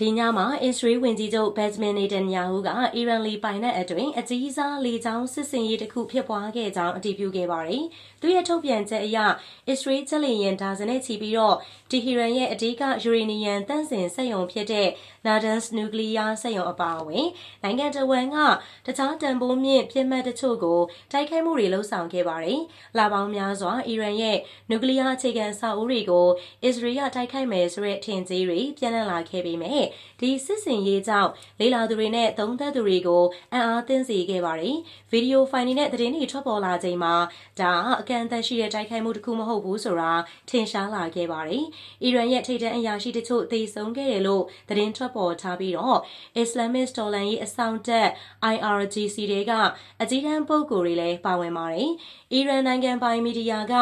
ဒီညမှာအစ္စရေးဝန်ကြီးချုပ်ဘက်ဂျမင်နေတန်ယာဟုကအီရန်လီပိုင်နက်အတွင်းအကြီးစားလေကြောင်းစစ်စင်ရေးတစ်ခုဖြစ်ပွားခဲ့ကြောင်းအတည်ပြုခဲ့ပါတယ်။သူရဲ့ထုတ်ပြန်ချက်အရအစ္စရေးချက်လီယန်ဒါဇန်နဲ့ချီပြီးတော့တီဟီရန်ရဲ့အဓိကယူရေနီယံတန့်စင်စက်ရုံဖြစ်တဲ့ Natanz Nuclear စက်ရုံအပါအဝင်နိုင်ငံတော်ဝန်ကတခြားတန်ဖိုးမြင့်ပြစ်မှတ်တချို့ကိုတိုက်ခိုက်မှုတွေလှုံ့ဆော်ခဲ့ပါတယ်။လာပေါင်းများစွာအီရန်ရဲ့နျူကလ িয়ার အခြေခံစာအုပ်တွေကိုအစ္စရေးကတိုက်ခိုက်မယ်ဆိုတဲ့ထင်ကြီးတွေပြန့်နှံ့လာခဲ့ပေမဲ့ဒီစစ်စင်ရေးကြောင့်လေလာသူတွေနဲ့သုံးသက်သူတွေကိုအံ့အားသင့်စေခဲ့ပါတယ်။ဗီဒီယိုဖိုင်တွေနဲ့သတင်းတွေထွက်ပေါ်လာချိန်မှာဒါအကန့်အသတ်ရှိတဲ့တိုက်ခိုက်မှုတစ်ခုမဟုတ်ဘူးဆိုတာထင်ရှားလာခဲ့ပါတယ်။အီရန်ရဲ့ထိပ်တန်းအရာရှိတချို့သေဆုံးခဲ့တယ်လို့သတင်းထွက်ပေါ်ထားပြီးတော့ Islamist တော်လှန်ရေးအဆောင်တက် IRGC တွေကအကြီးတန်းပုဂ္ဂိုလ်တွေလည်းပါဝင်ပါတယ်။အီရန်နိုင်ငံပိုင်မီဒီယာက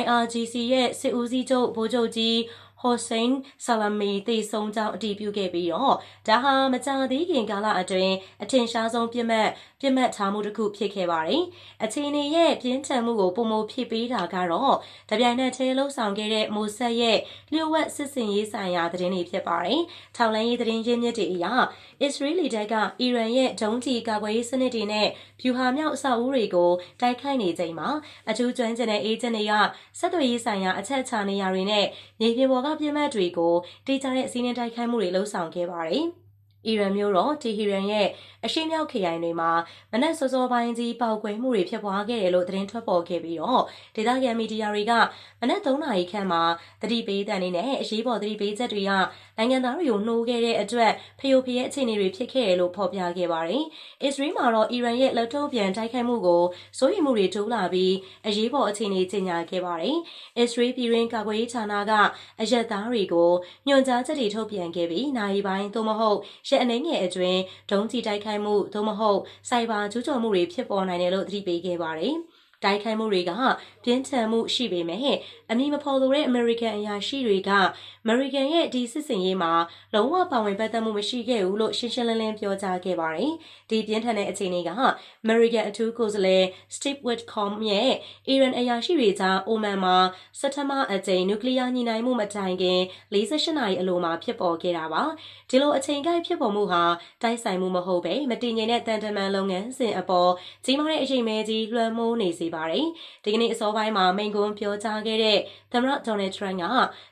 IRGC ရဲ့စစ်ဦးစီးချုပ်ဗိုလ်ချုပ်ကြီး ဟိုစိန်ဆလာမီတေဆုံးကြောင်းအတည်ပြုခဲ့ပြီးတော့ဒါဟာမကြာသေးခင်ကာလအတွင်းအထင်ရှားဆုံးပြစ်မှတ်ပြစ်မှတ်ထားမှုတစ်ခုဖြစ်ခဲ့ပါတယ်။အခြေအနေရဲ့ပြင်းထန်မှုကိုပုံမဖြစ်ပေးတာကတော့တပြိုင်နက်တည်းလှုပ်ဆောင်ခဲ့တဲ့မိုဆက်ရဲ့လျှို့ဝှက်စစ်စင်ရေးဆိုင်ရာသတင်းတွေဖြစ်ပါတယ်။ထောက်လန်းရေးသတင်းရင်းမြစ်တွေအရအစ္စရေးလီတပ်ကအီရန်ရဲ့ဒုံးကျည်ကာကွယ်ရေးစနစ်တွေနဲ့ဖြူဟာမြောက်အဆောက်အဦတွေကိုတိုက်ခိုက်နေချိန်မှာအထူးကျွမ်းကျင်တဲ့အေဂျင့်တွေကဆက်သွယ်ရေးဆိုင်ရာအချက်ချနေရာတွေနဲ့မြေပြင်ပေါ်ကပြစ်မှတ်တွေကိုတိကျတဲ့အစည်းအဝေးတိုက်ခိုက်မှုတွေလှုံ့ဆော်ခဲ့ပါတယ်။ အီရန်မျိုးတော့တီဟီရန်ရဲ့အရှိမြောက်ခရိုင်တွေမှာမနက်စောစောပိုင်းကြီးပေါက်ကွဲမှုတွေဖြစ်ပွားခဲ့တယ်လို့သတင်းထွက်ပေါ်ခဲ့ပြီးတော့ဒေသခံမီဒီယာတွေကမနက်3နာရီခန့်မှာတတိပေးတန်နေနဲ့အရေးပေါ်တတိပေးချက်တွေကနိုင်ငံသားတွေကိုနှိုးခဲ့တဲ့အတွက်ဖျို့ဖျဲအခြေအနေတွေဖြစ်ခဲ့တယ်လို့ဖော်ပြခဲ့ပါတယ်။အစ္စရေးမှာတော့အီရန်ရဲ့လက်ထုပ်ပြန်တိုက်ခိုက်မှုကိုစိုးရိမ်မှုတွေတိုးလာပြီးအရေးပေါ်အခြေအနေကြေညာခဲ့ပါတယ်။အစ္စရေးပြည်ရင်းကာကွယ်ရေးဌာနကအရက်သားတွေကိုညွှန်ကြားချက်တွေထုတ်ပြန်ခဲ့ပြီးနိုင်ပိုင်းသို့မဟုတ်ရက်အနှဲငယ်အတွင်းဒုံးကျည်တိုက်ခိုက်မှုသို့မဟုတ်စိုက်ဘာကျူးကျော်မှုတွေဖြစ်ပေါ်နိုင်တယ်လို့သတိပေးခဲ့ပါတယ်။ တိုက်ခိုက်မှုတွေကပြင်းထန်မှုရှိပေမဲ့အမည်မဖော်လိုတဲ့ American အရာရှိတွေက American ရဲ့ဒီစစ်စင်ရေးမှာလုံးဝပါဝင်ပတ်သက်မှုမရှိခဲ့ဘူးလို့ရှင်းရှင်းလင်းလင်းပြောကြားခဲ့ပါတယ်။ဒီပြင်းထန်တဲ့အခြေအနေက American အထူးကိုယ်စားလှယ် Steve Witcomb ရဲ့ Iran အရာရှိတွေကြားအိုမန်မှာစက်တဘာအကြိမ်နျူကလ িয়ার ညှိနှိုင်းမှုမတိုင်ခင်48နာရီအလိုမှာဖြစ်ပေါ်ခဲ့တာပါ။ဒီလိုအချိန်ကိုက်ဖြစ်ပေါ်မှုဟာတိုက်ဆိုင်မှုမဟုတ်ပဲမတည်ငြိမ်တဲ့တန်တမန်လုပ်ငန်းစဉ်အပေါ်ကြီးမားတဲ့အချိန်မဲကြီးလွှမ်းမိုးနေစေပါတယ်။ဒီကနေ့အစောပိုင်းမှာမိန်ကွန်းပြောကြားခဲ့တဲ့သမ္မတဒေါ်နယ်ထရန့်က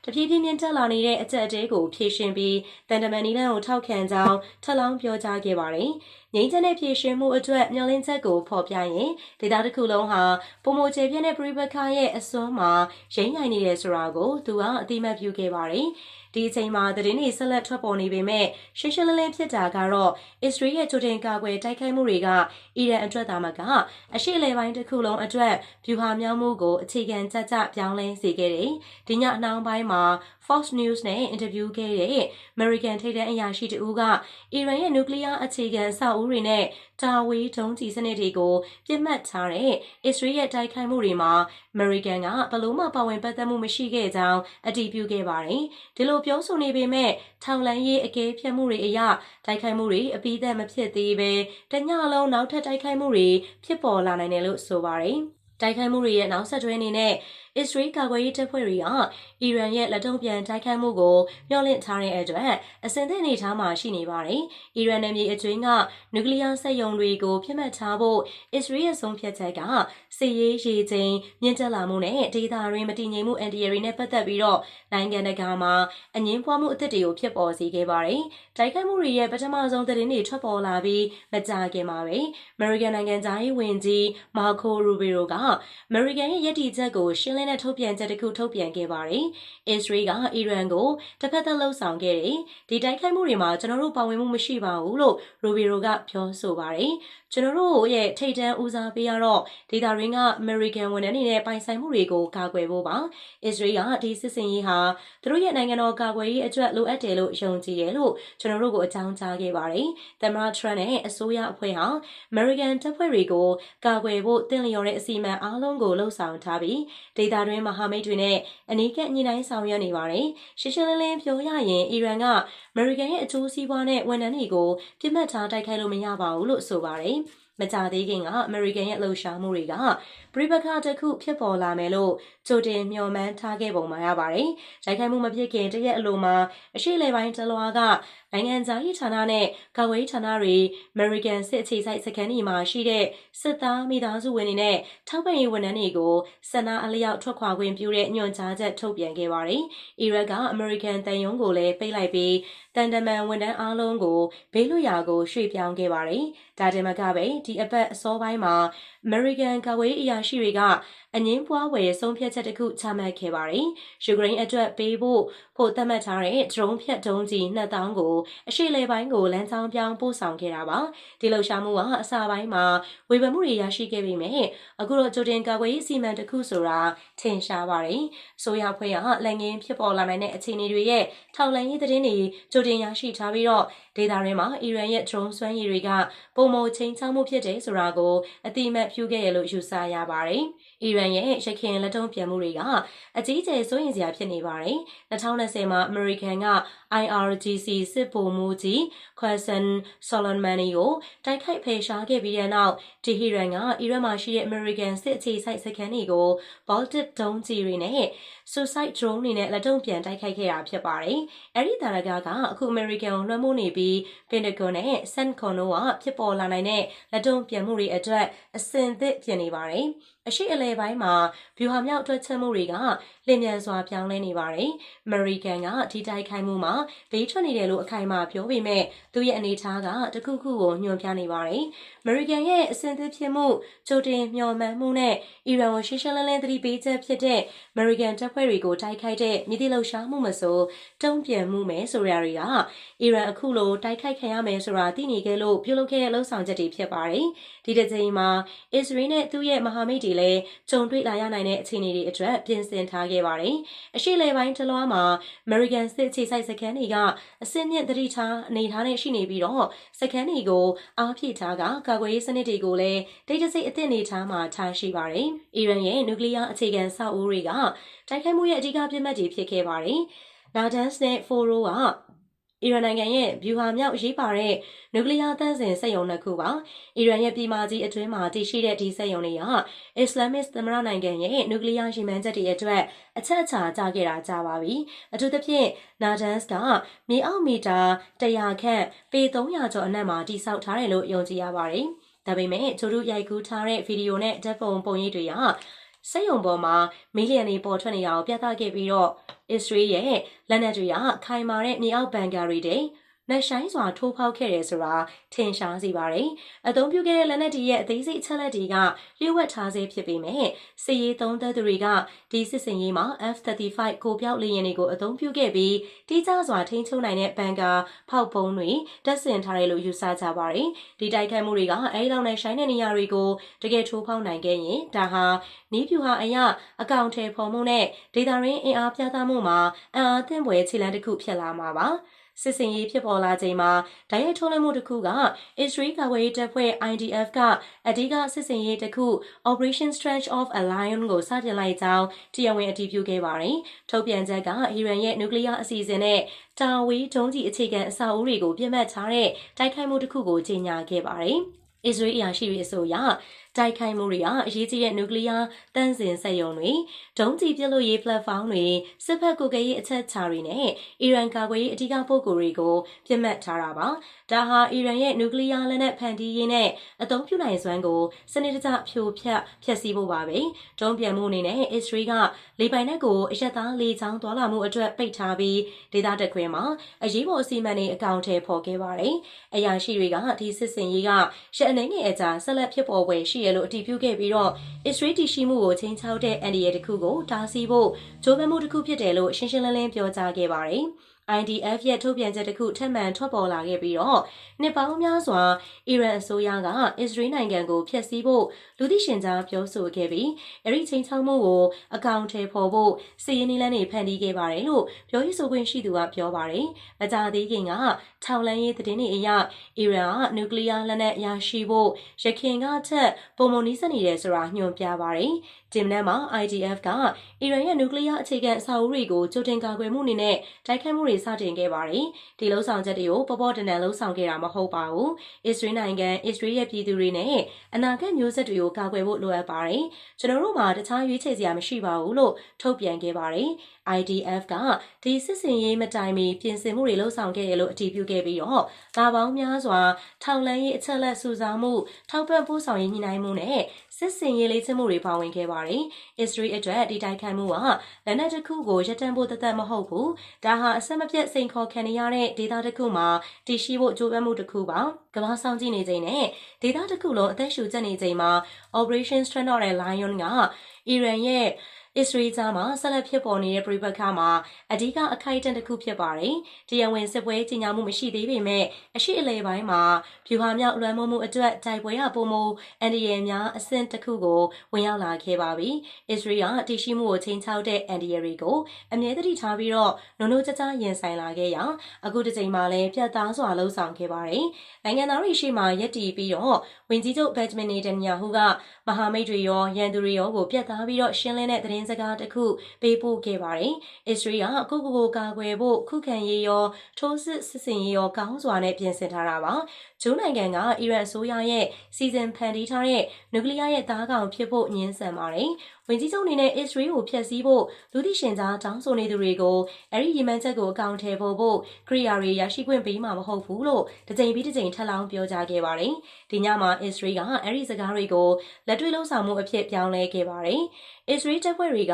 တဖြည်းဖြည်းမြင့်တက်လာနေတဲ့အကြက်အတဲကိုဖြေရှင်းပြီးတန်တမန်နီလန်ကိုထောက်ခံကြောင်းထပ်လောင်းပြောကြားခဲ့ပါတယ်။ငိမ့်ချက်နဲ့ဖြည့်ရှင်မှုအတွက်မျှော်လင့်ချက်ကိုဖော်ပြရင်ဒေသတစ်ခုလုံးဟာပုံမချေပြည့်တဲ့ပရိပခါရဲ့အစွန်းမှာရိမ့်နိုင်နေတယ်ဆိုတာကိုသူကအတိမတ်ပြုခဲ့ပါတယ်။ ဒီအချိန်မှာသတင်းတွေဆက်လက်ထွက်ပေါ်နေပေမဲ့ရှင်းရှင်းလင်းလင်းဖြစ်တာကတော့အစ္စရေးရဲ့ချိုတင်ကာကွယ်တိုက်ခိုက်မှုတွေကအီရန်အတွက်သာမကအရှိလေပိုင်းတစ်ခုလုံးအတွက်ဗျူဟာမြောက်မှုကိုအခြေခံကြကြပြောင်းလဲစေခဲ့တယ်။ဒီညအနှောင်းပိုင်းမှာ Fox News နဲ့အင်တာဗျူးခဲ့တဲ့ American ထိပ်တန်းအရာရှိတဦးကအီရန်ရဲ့နျူကလ িয়ার အခြေခံအဆောက်အဦတွေနဲ့တာဝေးဒုံးကျည်စနစ်တွေကိုပြစ်မှတ်ထားတဲ့အစ္စရေးရဲ့တိုက်ခိုက်မှုတွေမှာ American ကဘလို့မှပါဝင်ပတ်သက်မှုမရှိခဲ့ကြောင်းအတည်ပြုခဲ့ပါတယ်။ဒီလိုပြောဆိုနေပေမဲ့ထောင်လန်းရေးအကဲဖြတ်မှုတွေအရတိုက်ခိုက်မှုတွေအပြီးသက်မဖြစ်သေးပဲတညလုံးနောက်ထပ်တိုက်ခိုက်မှုတွေဖြစ်ပေါ်လာနိုင်တယ်လို့ဆိုပါတယ်။တိုက်ခိုက်မှုတွေရဲ့နောက်ဆက်တွဲအနေနဲ့အစ္စရေးကာကွယ်ရေးတပ်ဖွဲ့တွေကအီရန်ရဲ့လက်တုံ့ပြန်တိုက်ခိုက်မှုကိုမျှော်လင့်ထားတဲ့အတွက်အစင်သင့်အနေထားမှာရှိနေပါတယ်။အီရန်နယ်မြေအတွင်းကနျူကလ িয়ার စက်ရုံတွေကိုဖိမှတ်ထားဖို့အစ္စရေးရဲ့ဆုံးဖြတ်ချက်ကစစ်ရေးရေချိန်မြင့်တက်လာမှုနဲ့ဒေသရင်းမတည်ငြိမ်မှုအန်တီရီနဲ့ပတ်သက်ပြီးတော့နိုင်ငံတကာမှာအငင်းပွားမှုအသစ်တွေကိုဖြစ်ပေါ်စေခဲ့ပါတယ်။တိုက်ခိုက်မှုတွေရဲ့ပထမဆုံးသတင်းတွေထွက်ပေါ်လာပြီးမကြာခင်မှာပဲအမေရိကန်နိုင်ငံသားရေးဝန်ကြီးမာကိုရူဘီရိုကအမေရိကန်ရဲ့ယက်တီချက်ကိုရှင်းလင်းတဲ့ထုတ်ပြန်ချက်တစ်ခုထုတ်ပြန်ခဲ့ပါတယ်။အစ္စရေးကအီရန်ကိုတစ်ဖက်သက်လှုပ်ဆောင်ခဲ့တယ်။ဒီတိုက်ခိုက်မှုတွေမှာကျွန်တော်တို့ပါဝင်မှုမရှိပါဘူးလို့ရူဘီရိုကပြောဆိုပါတယ်။ကျွန်တော်တို့ရဲ့ထိတ်တန်းဦးစားပေးရတော့ဒေတာရင်းက American ဝန်ထမ်းတွေနဲ့ပိုင်ဆိုင်မှုတွေကိုကာကွယ်ဖို့ပါ။ Israel ကဒီစစ်စင်ရေးဟာသူတို့ရဲ့နိုင်ငံတော်ကာကွယ်ရေးအတွက်လိုအပ်တယ်လို့ယုံကြည်တယ်လို့ကျွန်တော်တို့ကိုအကြောင်းကြားခဲ့ပါတယ်။သမ္မတ Trump နဲ့အစိုးရအဖွဲ့ဟာ American တပ်ဖွဲ့တွေကိုကာကွယ်ဖို့တင့်လျော်တဲ့အစီအမံအားလုံးကိုလှုံ့ဆော်ထားပြီးဒေတာတွင်းမဟာမိတ်တွေနဲ့အနီးကပ်ညှိနှိုင်းဆောင်ရွက်နေပါတယ်။ရှင်းရှင်းလင်းလင်းပြောရရင်အီရန်က American ရဲ့အကျိုးစီးပွားနဲ့ဝန်ထမ်းတွေကိုပြစ်မှတ်ထားတိုက်ခိုက်လို့မရပါဘူးလို့ဆိုပါတယ်။မကြသေးခင်ကအမေရိကန်ရဲ့လှုပ်ရှားမှုတွေကပြိပခါတစ်ခုဖြစ်ပေါ်လာမယ်လို့ကြိုတင်မျှော်မှန်းထားခဲ့ပုံမှာရပါတယ်။ရိုက်ခိုက်မှုမဖြစ်ခင်တရက်အလိုမှာအရှိလေပိုင်းတလွားကနိုင်ငံသားရေးဌာနနဲ့ကာကွယ်ရေးဌာနတွေ American စစ်အခြေစိုက်စခန်းတွေမှာရှိတဲ့စစ်သားမိသားစုဝင်တွေနဲ့ထောက်ပံ့ရေးဝန်ထမ်းတွေကိုဆန္ဒအလျောက်ထွက်ခွာခွင့်ပြုတဲ့ညွှန်ကြားချက်ထုတ်ပြန်ခဲ့ပါတယ်။အီရတ်က American တန်ယုံကိုလည်းပိတ်လိုက်ပြီးတန်တမန်ဝန်ထမ်းအားလုံးကိုဘေးလွတ်ရာကိုရွှေ့ပြောင်းခဲ့ပါတယ်။ဒါတင်မကပဲဒီအပတ်အစောပိုင်းမှာ American ကာကွယ်ရေးအရာရှိတွေကအငင်းပွားဝယ်ဆုံးဖြတ်ချက်တစ်ခုချမှတ်ခဲ့ပါတယ်။ယူကရိန်းအတွက်ပေးဖို့ဖို့သတ်မှတ်ထားတဲ့ drone ဖြတ်ဒုံးကြီး2000ကိုအရှိလေပိုင်းကိုလမ်းကြောင်းပြောင်းပို့ဆောင်ခဲ့တာပါ။ဒီလှုပ်ရှားမှုကအစပိုင်းမှာဝေဖန်မှုတွေရရှိခဲ့ပေမဲ့အခုတော့ကြိုတင်ကာကွယ်ရေးစီမံတစ်ခုဆိုတာထင်ရှားပါတယ်။ဆိုရဖွဲ့ကလက်ငင်းဖြစ်ပေါ်လာနိုင်တဲ့အခြေအနေတွေရဲ့ထောက်လှမ်းရေးသတင်းတွေကြိုတင်ရရှိထားပြီးတော့ဒေတာတွေမှာအီရန်ရဲ့ drone စွမ်းရည်တွေကပုံမချင်းချောင်းမှုဖြစ်တယ်ဆိုတာကိုအတိအမှတ်ပြုခဲ့ရလို့ယူဆရပါတယ်။ အီရန်ရဲ့ရခိုင်လက်တုံ့ပြန်မှုတွေကအကြီးအကျယ်စိုးရင်စရာဖြစ်နေပါတယ်။2020မှာအမေရိကန်က IRGC စစ်ဗိုလ်မှူးကြီး Qasem Soleimani ကိုတိုက်ခိုက်ဖယ်ရှားခဲ့ပြီးတဲ့နောက်တီဟီရန်ကအီရန်မှာရှိတဲ့ American စစ်အခြေစိုက်စခန်းတွေကို Baltic ဒုံးကျည်တွေနဲ့ Suicide drone တွေနဲ့လက်တုံ့ပြန်တိုက်ခိုက်ခဲ့တာဖြစ်ပါတယ်။အဲဒီတာရကကအခု American ကိုလွှမ်းမိုးနေပြီး Pentagon နဲ့ CENTCOM တို့ကဖြစ်ပေါ်လာနိုင်တဲ့လက်တုံ့ပြန်မှုတွေအတွက်အစင်သစ်ပြင်နေပါတယ်။အရှိအလဲပိုင်းမှာဗျူဟာမြောက်တွက်ချက်မှုတွေကလျင်မြန်စွာပြောင်းလဲနေပါတယ်။ American ကဒီတိုက်ခိုက်မှုမှာဘေးထွက်နေတယ်လို့အခိုင်အမာပြောပေမဲ့သူရဲ့အနေအထားကတခုခုကိုညွှန်ပြနေပါတယ်။ American ရဲ့အစင်သစ်ဖြစ်မှုကြိုတင်မျှော်မှန်းမှုနဲ့အီရန်ကိုရှင်းရှင်းလင်းလင်းသတိပေးချက်ဖြစ်တဲ့ American တပ်ဖွဲ့တွေကိုတိုက်ခိုက်တဲ့မြစ်တိလှုပ်ရှားမှုမဆိုတုံ့ပြန်မှုမယ်ဆိုရတွေကအီရန်အခုလိုတိုက်ခိုက်ခံရမယ်ဆိုတာသိနေခဲ့လို့ပြုလုပ်ခဲ့တဲ့လှုပ်ဆောင်ချက်တွေဖြစ်ပါတယ်။ဒီတစ်ချိန်မှာအစ္စရေးနဲ့သူ့ရဲ့မဟာမိတ်တွေတွေလည်းကြုံတွေ့လာရနိုင်တဲ့အခြေအနေတွေအတွက်ပြင်ဆင်ထားခဲ့ပါတယ်။အရှိလေပိုင်းတလွှားမှာ American စစ်အခြေစိုက်စခန်းတွေကအစင်းမြင့်တတိထားအနေထားနဲ့ရှိနေပြီးတော့စခန်းတွေကိုအားဖြည့်ထားကကာကွယ်ရေးစနစ်တွေကိုလည်းဒိတ်တစိတ်အသင့်အနေထားမှာထားရှိပါတယ်။အီရန်ရဲ့နျူကလ িয়ার အခြေခံစောက်ဦးတွေကတိုက်ခိုက်မှုရဲ့အဓိကပြစ်မှတ်တွေဖြစ်ခဲ့ပါတယ်။ Natanz နဲ့ Fordo က အီရန်နိုင်ငံရဲ့ဗျူဟာမြောက်ရေးပါတဲ့နျူကလ িয়ার သန့်စင်စက်ရုံနှစ်ခုပါအီရန်ရဲ့ပြည်မကြီးအတွင်းမှာတည်ရှိတဲ့ဒီစက်ရုံတွေကအစ္စလာမစ်သမ္မတနိုင်ငံရဲ့နျူကလ িয়ার ရှိမှန်းချက်တွေအတွက်အချက်အချာကြခဲ့တာကြပါပြီအထူးသဖြင့်နာဒန်စ်ကမြေအောက်မီတာ100ခန့်ပေ300ကျော်အနက်မှာတိစောက်ထားတယ်လို့ယုံကြည်ရပါတယ်ဒါပေမဲ့ချိုတို့ရိုက်ကူးထားတဲ့ဗီဒီယိုနဲ့ဓာတ်ပုံပုံရိပ်တွေက စက်ရုံပေါ်မှာမီလီယံတွေပေါ်ထွက်နေတာကိုပြသခဲ့ပြီးတော့အစ္စရေးရဲ့လက်နက်တွေကခိုင်မာတဲ့မြေအောက်ဘန်ကာတွေတဲ့ နှက်ဆိုင်စွာထိုးဖောက်ခဲ့တယ်ဆိုတာထင်ရှားစေပါတယ်။အသုံးပြုခဲ့တဲ့လက်နက်တွေရဲ့အသေးစိတ်ချက်လက်တွေကလျှို့ဝှက်ထားစေဖြစ်ပေမဲ့စစ်ရေးသုံးသက်သူတွေကဒီစစ်စင်ရေးမှာ F-35 ကိုပြောက်လေယာဉ်တွေကိုအသုံးပြုခဲ့ပြီးတိကျစွာထိန်းချုပ်နိုင်တဲ့ဘန်ကာဖောက်ပုံးတွေတပ်ဆင်ထားတယ်လို့ယူဆကြပါတယ်။ဒီတိုက်ခိုက်မှုတွေကအဲဒီလောက်နဲ့ဆိုင်တဲ့နေရာတွေကိုတကယ်ထိုးဖောက်နိုင်ခဲ့ရင်ဒါဟာနီးပြူဟာအရာအကောင့်ထဲဖော်မှုနဲ့ဒေတာရင်းအင်အားပြသမှုမှာအံအားသင့်ပွဲခြေလှမ်းတစ်ခုဖြစ်လာမှာပါ။ စစ်စင်ရေးဖြစ်ပေါ်လာချိန်မှာဓာတ်ရိုက်ထုတ်လွှင့်မှုတစ်ခုကအစ္စရေးကာကွယ်ရေးတပ်ဖွဲ့ IDF ကအဓိကစစ်စင်ရေးတစ်ခု Operation Stretch of a Lion ကိုစတင်လိုက်ကြောင်းတရားဝင်အတည်ပြုခဲ့ပါတယ်။ထုတ်ပြန်ချက်ကအီရန်ရဲ့နျူကလ িয়ার အစီအစဉ်နဲ့တာဝေးဒုံးကျည်အခြေခံအဆောက်အဦတွေကိုပြစ်မှတ်ထားတဲ့တိုက်ခိုက်မှုတစ်ခုကိုကြေညာခဲ့ပါတယ်။အစ္စရေးအရာရှိတွေအဆိုအရ တိုက်ခိုက်မှုတွေကအရေးကြီးတဲ့နျူကလ িয়ার တန့်စင်စက်ရုံတွေဒုံးကျည်ပစ်လို့ရေး platform တွေစစ်ဖက်ကိုကရေးအချက်ချာတွေနဲ့အီရန်ကာကွယ်ရေးအထူးပုဂ္ဂိုလ်တွေကိုပြစ်မှတ်ထားတာပါဒါဟာအီရန်ရဲ့နျူကလ িয়ার လက်နက်ဖန်တီးရေးနဲ့အသုံးပြုနိုင်စွမ်းကိုစနစ်တကျဖြိုဖျက်ဖျက်ဆီးဖို့ပါပဲတုံးပြန်မှုအနေနဲ့အစ္စရေးကလေပိုင်နက်ကိုအရက်သားလေချောင်းသွာလာမှုအတွက်ပိတ်ထားပြီးဒေသတခွင်မှာအရေးပေါ်အစီအမံတွေအကောင့်ထဲပေါ်ခဲ့ပါတယ်အရာရှိတွေကဒီစစ်စင်ရေးကရှက်အနေငယ်အကြာဆက်လက်ဖြစ်ပေါ်ပွဲရှိ ရလို့အတည်ပြုခဲ့ပြီးတော့အစ္စရေးတရှိမှုကိုချင်းချောက်တဲ့အန်ဒီရဲ့တစ်ခုကိုတားဆီးဖို့ကြိုးပမ်းမှုတစ်ခုဖြစ်တယ်လို့ရှင်းရှင်းလင်းလင်းပြောကြားခဲ့ပါတယ်။ IDF ရဲ့ထုတ်ပြန်ချက်တစ်ခုထပ်မံထွက်ပေါ်လာခဲ့ပြီးတော့နှစ်ပေါင်းများစွာအီရန်အစိုးရကအစ္စရေးနိုင်ငံကိုဖျက်ဆီးဖို့လူသိရှင်ကြားပြောဆိုခဲ့ပြီးအဲ့ဒီချိန်ချောက်မှုကိုအကောင့်ထဲပေါ်ဖို့စီရင်နီလန်းတွေဖန်တီးခဲ့ပါတယ်လို့ပြောရေးဆိုခွင့်ရှိသူကပြောပါတယ်။မကြသေးခင်ကထောက်လန်းရေးသတင်းတွေအရအီရန်ကနျူကလ িয়ার လက်နက်ရရှိဖို့ရခင်ကထက်ပုံမနီးစက်နေတယ်ဆိုတာညွှန်ပြပါတယ်။ဒီမနက်မှာ IDF ကအီရန်ရဲ့နျူကလ িয়ার အခြေခံအဆောက်အဦတွေကိုကြိုတင်ကာကွယ်မှုအနေနဲ့တိုက်ခိုက်မှုတွေ စတင်ခဲ့ပါတယ်။ဒီလှုံ့ဆော်ချက်တွေကိုပေါ်ပေါ်တန်တန်လှုံ့ဆော်ခဲ့တာမဟုတ်ပါဘူး။အစ္စရေးနိုင်ငံအစ္စရေးရဲ့ပြည်သူတွေနဲ့အနာဂတ်မျိုးဆက်တွေကိုကာကွယ်ဖို့လိုအပ်ပါတယ်။ကျွန်တော်တို့မှာတခြားရွေးချယ်စရာမရှိပါဘူးလို့ထုတ်ပြန်ခဲ့ပါတယ်။ IDF ကဒီစစ်စင်ရေးမတိုင်မီပြင်ဆင်မှုတွေလှုပ်ဆောင်ခဲ့တယ်လို့အတည်ပြုခဲ့ပြီးတော့ဒါပေါင်းများစွာထောက်လန်းရေးအချက်လက်စုဆောင်းမှုထောက်ပံ့ပို့ဆောင်ရေးညှိနှိုင်းမှုနဲ့စစ်စင်ရေးလေးချမှုတွေပါဝင်ခဲ့ပါတယ်။ Israel အတွက်ဒီတိုက်ခိုက်မှုကလက်နက်တစ်ခုကိုရပ်တန့်ဖို့တသက်မဟုတ်ဘူး။ဒါဟာအဆက်မပြတ်စိန်ခေါ်ခံနေရတဲ့ဒေသတစ်ခုမှာတည်ရှိဖို့ကြိုးပမ်းမှုတစ်ခုပါ။ကမ္ဘာဆောင်ကြည့်နေချိန်နဲ့ဒေသတစ်ခုလုံးအသက်ရှူကျက်နေချိန်မှာ Operation Strength of the Lion ကအီရန်ရဲ့ အစ္စရေးကြားမှာဆက်လက်ဖြစ်ပေါ်နေတဲ့ပြည်ပခါမှာအဓိကအခိုက်အတန့်တစ်ခုဖြစ်ပါတယ်။တရားဝင်စစ်ပွဲကြီးညာမှုမရှိသေးပေမဲ့အရှိအလေပိုင်းမှာဖြူဟာမြောက်လွှမ်းမိုးမှုအတွက်တိုက်ပွဲရပုံမူအန်ဒီယယ်များအဆင့်တစ်ခုကိုဝင်ရောက်လာခဲ့ပါပြီ။အစ္စရေးကတည်ရှိမှုကိုချိန်ချောက်တဲ့အန်ဒီယယ်တွေကိုအမြဲတမ်းထားပြီးတော့နုံနုံကြကြရင်ဆိုင်လာခဲ့ရအခုတစ်ချိန်မှာလည်းပြတ်သားစွာလှုံ့ဆော်ခဲ့ပါတယ်။နိုင်ငံသားတွေရှိမှရက်တီပြီးတော့ ဝင်ကြီးချုပ်ဘက်ဂျမင်နေတန်ယာဟုကမဟာမိတ်တွေရောရန်သူတွေရောကိုပြတ်သားပြီးတော့ရှင်းလင်းတဲ့သတင်းစကားတစ်ခုပေးပို့ခဲ့ပါတယ်။အစ္စရေးကကိုကိုကိုကာကွယ်ဖို့ခုခံရေးရောထိုးစစ်စစ်စင်ရေးရောကောင်းစွာနဲ့ပြင်ဆင်ထားတာပါ။ဂျိုးနိုင်ငံကအီရန်အစိုးရရဲ့စီစဉ်ဖန်တီးထားတဲ့နျူကလ িয়ার ရဲ့သားကောင်ဖြစ်ဖို့ညှင်းဆန်ပါတယ်။ ဝင်ကြီးချုပ်အနေနဲ့အစ္စရေးကိုဖျက်ဆီးဖို့လူသိရှင်ကြားတောင်းဆိုနေသူတွေကိုအဲ့ဒီရည်မှန်းချက်ကိုအကောင့်ထဲပေါ်ဖို့ခရီးယာတွေရရှိခွင့်ပေးမှာမဟုတ်ဘူးလို့တစ်ကြိမ်ပြီးတစ်ကြိမ်ထပ်လောင်းပြောကြားခဲ့ပါတယ်။ဒီညမှာအစ္စရေးကအဲ့ဒီစကားတွေကိုလက်တွေ့လှုပ်ဆောင်မှုအဖြစ်ပြောင်းလဲခဲ့ပါတယ်။အစ္စရေးတပ်ဖွဲ့တွေက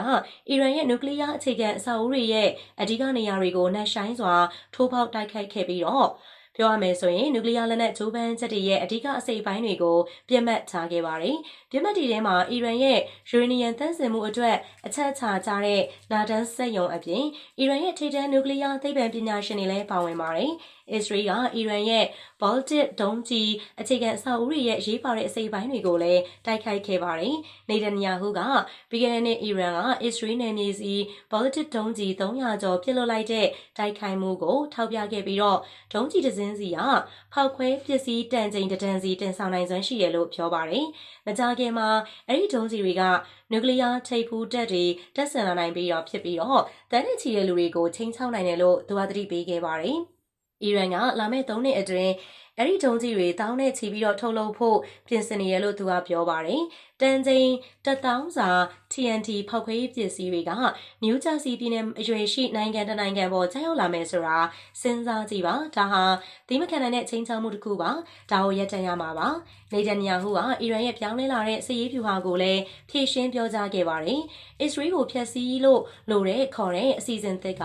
အီရန်ရဲ့နျူကလ িয়ার အခြေခံအဆောက်အဦတွေရဲ့အဓိကနေရာတွေကိုနှက်ဆိုင်စွာထိုးပေါက်တိုက်ခိုက်ခဲ့ပြီးတော့ ပြောရမယ်ဆိုရင်နျူကလ িয়ার လက်နက်ဂျိုးပန်းချက်တွေရဲ့အဓိကအစိပ်ပိုင်းတွေကိုပြစ်မှတ်ထားခဲ့ပါတယ်။ပြစ်မှတ်တွေထဲမှာအီရန်ရဲ့ယူရေနီယံသန့်စင်မှုအတွက်အချက်ချာကြတဲ့နာဒန်စက်ယုံအပြင်အီရန်ရဲ့ထိပ်တန်းနျူကလ িয়ার သိပ္ပံပညာရှင်တွေလည်းပါဝင်ပါတယ်။ အစ္စရေးကအီရန်ရဲ့ Baltic ဒုံးကျည်အခြေခံအဆောက်အဦတွေရဲ့ရေးပါတဲ့အစိပ်ပိုင်းတွေကိုလည်းတိုက်ခိုက်ခဲ့ပါတယ်။နေတန်ယာဟုကပြီးခဲ့တဲ့နှစ်အီရန်ကအစ္စရေးနယ်မြေစီ Baltic ဒုံးကျည်300ကျော်ပစ်လွတ်လိုက်တဲ့တိုက်ခိုက်မှုကိုထောက်ပြခဲ့ပြီးတော့ဒုံးကျည်တစ်စင်းစီကဖောက်ခွဲပစ္စည်းတန်ချိန်တန်စီတင်ဆောင်နိုင်စွမ်းရှိတယ်လို့ပြောပါတယ်။မကြခင်မှာအဲ့ဒီဒုံးကျည်တွေကနျူကလ িয়ার ထိပ်ဖူးတက်တွေတက်ဆင်လာနိုင်ပြီးတော့ဖြစ်ပြီးတော့တန်းနဲ့ချီတဲ့လူတွေကိုချိန်ချောက်နိုင်တယ်လို့သူကသတိပေးခဲ့ပါတယ်။ အီရန်ကလာမယ့်၃နှစ်အတွင်းအဲ့ဒီဒုံးကြီးတွေတောင်းနဲ့ချီပြီးတော့ထုတ်လုပ်ဖို့ပြင်ဆင်နေရလို့သူကပြောပါတယ်။ တန်ချိန်တစ်သောင်းစာ TNT ဖောက်ခွဲရေးပစ္စည်းတွေကနယူးဂျာစီပြည်နယ်အရွယ်ရှိနိုင်ငံတနိုင်ငံပေါ်ကျရောက်လာမယ်ဆိုတာစဉ်းစားကြည့်ပါ။ဒါဟာဒီမခံနိုင်တဲ့ချိန်ချောက်မှုတစ်ခုပါ။ဒါကိုရပ်တန့်ရမှာပါ။နေတန်ယာဟုကအီရန်ရဲ့ပြောင်းလဲလာတဲ့စစ်ရေးဖြူဟာကိုလည်းဖြည့်ရှင်းပြောကြားခဲ့ပါတယ်။အစ္စရေးကိုဖျက်ဆီးလို့လိုတဲ့ခေါ်တဲ့အစီအစဉ်သစ်က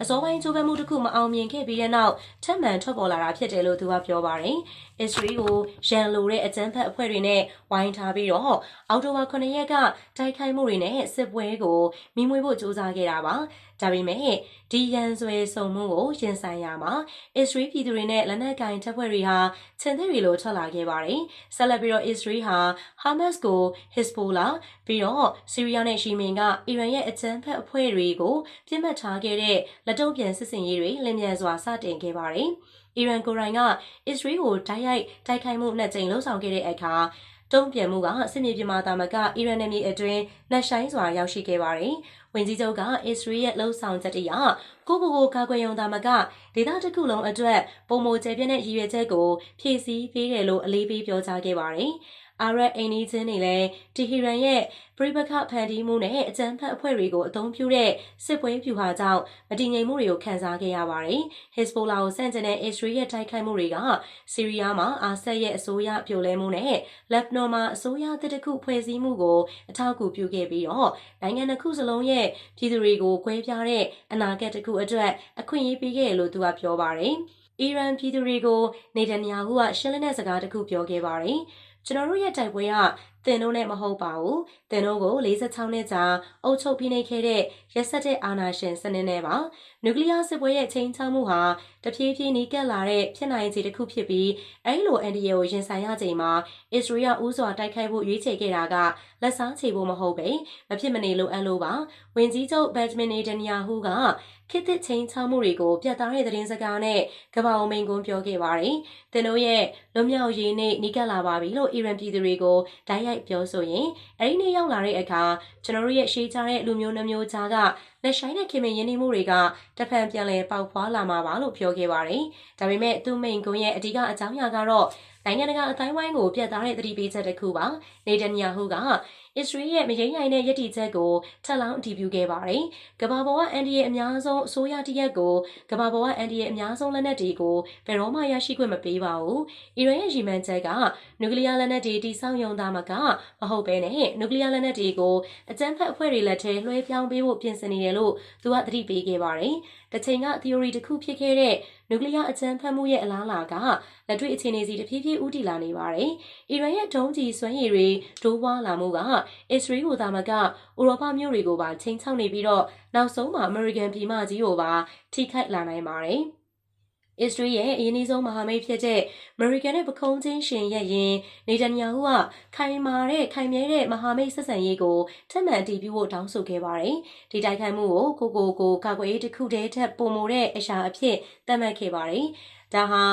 အစောပိုင်းကြိုးပမ်းမှုတစ်ခုမအောင်မြင်ခဲ့ပြီးတဲ့နောက်ထပ်မံထွက်ပေါ်လာတာဖြစ်တယ်လို့သူကပြောပါတယ်။ Israel ကိုရန်လိုတဲ့အကြမ်းဖက်အဖွဲ့တွေနဲ့ဝိုင်းထားပြီးတော့အောက်တိုဘာ9ရက်ကတိုက်ခိုက်မှုတွေနဲ့စစ်ပွဲကိုမိမွေဖို့ကြိုးစားခဲ့တာပါ။ဒါပေမဲ့ဒီရန်ဆွဲဆုံမှုကိုရင်ဆိုင်ရမှာ Israel ပြည်သူတွေနဲ့လက်နက်ကင်တပ်ဖွဲ့တွေဟာခြံသေးတွေလိုထွက်လာခဲ့ပါတယ်။ဆက်လက်ပြီးတော့ Israel ဟာ Hamas ကို Hezbollah ပြီးတော့ဆီးရီးယားနဲ့ယီမင်ကအီရန်ရဲ့အကြမ်းဖက်အဖွဲ့တွေကိုပြစ်မှတ်ထားခဲ့တဲ့လက်တုံ့ပြန်စစ်စင်ရေးတွေလင်းမြန်စွာစတင်ခဲ့ပါတယ်။ အီရန်ကိုယ်တိုင်ကအစ္စရေးကိုတိုက်ရိုက်တိုက်ခိုက်မှုနှစ်ကြိမ်လှုံ့ဆော်ခဲ့တဲ့အခါတုံ့ပြန်မှုကစစ်မြေပြင်မှာတာမကအီရန်နယ်မြေအတွင်းနှက်ဆိုင်စွာရောက်ရှိခဲ့ပါတယ်။ဝင်ကြီးချုပ်ကအစ္စရေးရဲ့လှုံ့ဆော်ချက်တရကိုကိုကိုကာကွယ်ရုံတာမကဒေသတစ်ခုလုံးအတွက်ပုံမကျပြည့်တဲ့ရည်ရွယ်ချက်ကိုဖြည့်ဆည်းပေးတယ်လို့အလေးပေးပြောကြားခဲ့ပါတယ်။ အာရပ်အိန္ဒိချင်းတွေလည်းတီဟီရန်ရဲ့ပြိပခဖန်တီးမှုနဲ့အကြမ်းဖက်အဖွဲ့တွေကိုအသုံးပြုတဲ့စစ်ပွဲဖြူဟာကြောင့်မတည်ငြိမ်မှုတွေကိုခံစားခဲ့ရပါတယ်။ Hezbollah ကိုစန့်ကျင်တဲ့အစ္စရေးရဲ့တိုက်ခိုက်မှုတွေကဆီးရီးယားမှာအာဆတ်ရဲ့အစိုးရပြိုလဲမှုနဲ့လက်ဘနွန်မှာအစိုးရတစ်တခုဖွဲ့စည်းမှုကိုအထောက်အကူပြုခဲ့ပြီးတော့နိုင်ငံတစ်ခုစလုံးရဲ့ပြည်သူတွေကိုကွဲပြားတဲ့အနာဂတ်တစ်ခုအတွက်အခွင့်အရေးပေးခဲ့တယ်လို့သူကပြောပါတယ်။အီရန်ပြည်သူတွေကိုနေတန်ယာဟုကရှင်းလင်းတဲ့စကားတခုပြောခဲ့ပါတယ်။ ကျွန်တော်တို့ရဲ့တိုက်ပွဲကသင်တို့နဲ့မဟုတ်ပါဘူးသင်တို့ကို46နှစ်ကြာအုပ်ချုပ်ဖိနှိပ်ခဲ့တဲ့ရက်စက်တဲ့အာဏာရှင်စနစ်နဲ့ပါနျူကလ িয়ার စစ်ပွဲရဲ့ချိန်ချမှုဟာတဖြည်းဖြည်းနီးကပ်လာတဲ့ဖြစ်နိုင်ခြေတစ်ခုဖြစ်ပြီးအဲဒီလိုအန်ဒီယေကိုရင်ဆိုင်ရချိန်မှာအစ္စရေးကဥစွာတိုက်ခိုက်ဖို့ရွေးချယ်ခဲ့တာကလက်စားချေဖို့မဟုတ်ပဲမဖြစ်မနေလိုအပ်လို့ပါဝင်ကြီးချုပ်ဘက်ဂျမင်နေတန်ယာဟုက ခေတ်သစ်ချိန်ချမှုတွေကိုပြတ်သားတဲ့သတင်းစကားနဲ့ကမ္ဘာအမိန်ကွန်းပြောခဲ့ပါတယ်။တင်တို့ရဲ့လွတ်မြောက်ရေးနေ့နီးကပ်လာပါပြီလို့အီရန်ပြည်သူတွေကိုတိုက်ရိုက်ပြောဆိုရင်အဲဒီနေ့ရောက်လာတဲ့အခါကျွန်တော်တို့ရဲ့ရှေးကြတဲ့လူမျိုးနှမျိုးကြားကလက်ရှိုင်းတဲ့ခင်မင်ရင်းနှီးမှုတွေကတစ်ဖန်ပြန်လည်ပေါက်ဖွာလာမှာပါလို့ပြောခဲ့ပါတယ်။ဒါပေမဲ့သူ့မိန်ကွန်းရဲ့အဓိကအကြောင်းအရာကတော့နိုင်ငံတကာအတိုင်းဝိုင်းကိုပြတ်သားတဲ့သတိပေးချက်တစ်ခုပါ။နေတန်ယာဟုက အစ္စရေးရဲ့မရိမ့်ရိုင်တဲ့ယက်တီချက်ကိုထပ်လောင်းအတည်ပြုခဲ့ပါတယ်။ကမ္ဘာပေါ်ကအန်ဒီရဲ့အများဆုံးအစိုးရတရက်ကိုကမ္ဘာပေါ်ကအန်ဒီရဲ့အများဆုံးလက်နက်တွေကိုဘယ်တော့မှရရှိခွင့်မပေးပါဘူး။အီရန်ရဲ့ရည်မှန်းချက်ကနျူကလ িয়ার လက်နက်တွေတိစောက်ယုံသားမကမဟုတ်ဘဲနဲ့နျူကလ িয়ার လက်နက်တွေကိုအကြမ်းဖက်အဖွဲ့တွေလက်ထဲလွှဲပြောင်းပေးဖို့ပြင်ဆင်နေတယ်လို့သူကသတိပေးခဲ့ပါတယ်။တစ်ချိန်က theory တစ်ခုဖြစ်ခဲ့တဲ့ နျူကလ িয়ার အကြမ်းဖက်မှုရဲ့အလားအလာကလက်တွေ့အခြေအနေစီတဖြည်းဖြည်းဦးတည်လာနေပါတယ်။အီရန်ရဲ့ဒုံးကျည်စွမ်းရည်တွေတိုးပွားလာမှုကအစ္စရေးကိုသာမကဥရောပမြို့တွေကိုပါချိန်ချောက်နေပြီးတော့နောက်ဆုံးမှာအမေရိကန်ပြည်မကြီးကိုပါထိခိုက်လာနိုင်ပါတယ်။ အစ္စရေးရဲ့အရင်အဆုံးမဟာမိတ်ဖြစ်တဲ့ American နဲ့ပခုံးချင်းရှင်ရဲ့ရင်နေတန်ယာဟုကခိုင်မာတဲ့ခိုင်မြဲတဲ့မဟာမိတ်ဆက်ဆံရေးကိုထပ်မံတည်ပြုဖို့တောင်းဆိုခဲ့ပါတယ်။ဒီတိုက်ခိုက်မှုကိုကိုကိုကိုကာကွယ်ရေးတစ်ခုတည်းထက်ပုံမိုတဲ့အရာအဖြစ်သတ်မှတ်ခဲ့ပါတယ်။ဒါဟာ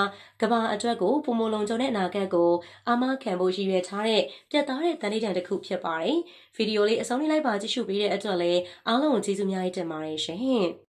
ကမ္ဘာအတွက်ကိုပုံမလုံးကြုံတဲ့အနာဂတ်ကိုအာမခံဖို့ရည်ရွယ်ထားတဲ့ပြတ်သားတဲ့တန်ဋိဌာန်တစ်ခုဖြစ်ပါတယ်။ဗီဒီယိုလေးအဆုံးလေးလိုက်ပါကြည့်ရှုပေးတဲ့အတွက်လည်းအားလုံးကိုကျေးဇူးများကြီးတင်ပါတယ်ရှင်။